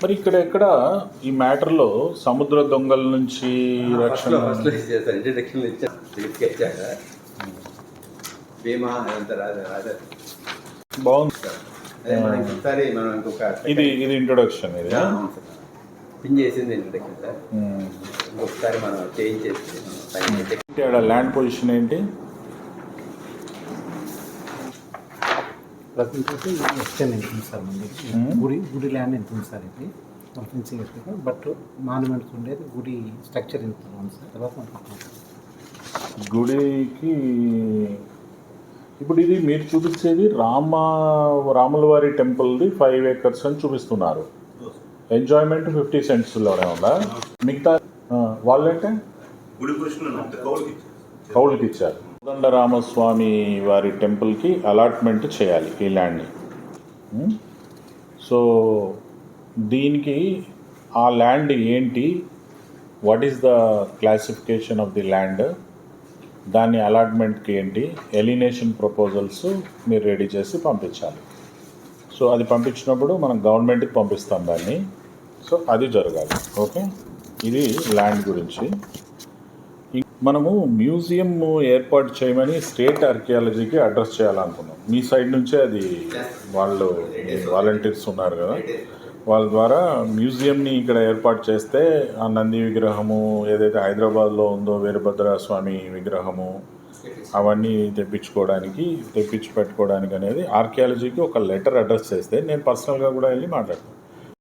మరి ఇక్కడ ఎక్కడ ఈ మ్యాటర్లో సముద్ర దొంగల నుంచి రక్షణ తీసుకొచ్చాక భీమా అదంతా రాదు రాదు బాగుంది. అదే మనం ఇంకొకసారి మనం ఇంకొక ఇది ఇది ఇంట్రొడక్షన్ ఇది. సార్. పిన్ చేసింది ఇంట్రడక్షన్ సార్. ఇంకొకసారి మనం చేంజ్ చేసి ల్యాండ్ పొజిషన్ ఏంటి? ప్రజెంట్ ఎక్స్టెండ్ అవుతుంది సార్ మనకి. Hmm. గుడి గుడి ల్యాండ్ ఎంత ఉంది సార్ ఇది? ఫెన్సింగ్ వేసుకుంటాం బట్ మాన్యుమెంట్స్ ఉండేది గుడి స్ట్రక్చర్ ఎంత ఉంది సార్? తర్వాత గుడికి ఇప్పుడు ఇది మీరు చూపించేది రామ రాముల వారి టెంపుల్ది ఫైవ్ ఏకర్స్ అని చూపిస్తున్నారు. ఎంజాయ్మెంట్ ఫిఫ్టీ సెంట్స్లోనే ఉందా? మిగతా వాళ్ళంటే? కౌలుకి ఇచ్చారు. కోదండరామస్వామి వారి టెంపుల్కి అలాట్మెంట్ చేయాలి ఈ ల్యాండ్ని. సో దీనికి ఆ ల్యాండ్ ఏంటి? What is the classification of the land? దాని అలాట్మెంట్కి ఏంటి? ఎలినేషన్ ప్రపోజల్స్ మీరు రెడీ చేసి పంపించాలి. సో అది పంపించినప్పుడు మనం గవర్నమెంట్కి పంపిస్తాం దాన్ని. సో అది జరగాలి. ఓకే? ఇది ల్యాండ్ గురించి. మనము మ్యూజియం ఏర్పాటు చేయమని స్టేట్ ఆర్కియాలజీకి అడ్రస్ చేయాలనుకున్నాం. మీ సైడ్ నుంచే అది వాళ్ళు వాలంటీర్స్ ఉన్నారు కదా. వాళ్ళ ద్వారా మ్యూజియంని ఇక్కడ ఏర్పాటు చేస్తే ఆ నంది విగ్రహము ఏదైతే హైదరాబాద్లో ఉందో వీరభద్ర స్వామి విగ్రహము అవన్నీ తెప్పించుకోవడానికి తెప్పించి పెట్టుకోవడానికి అనేది ఆర్కియాలజీకి ఒక లెటర్ అడ్రస్ చేస్తే నేను పర్సనల్గా కూడా వెళ్ళి మాట్లాడతాను.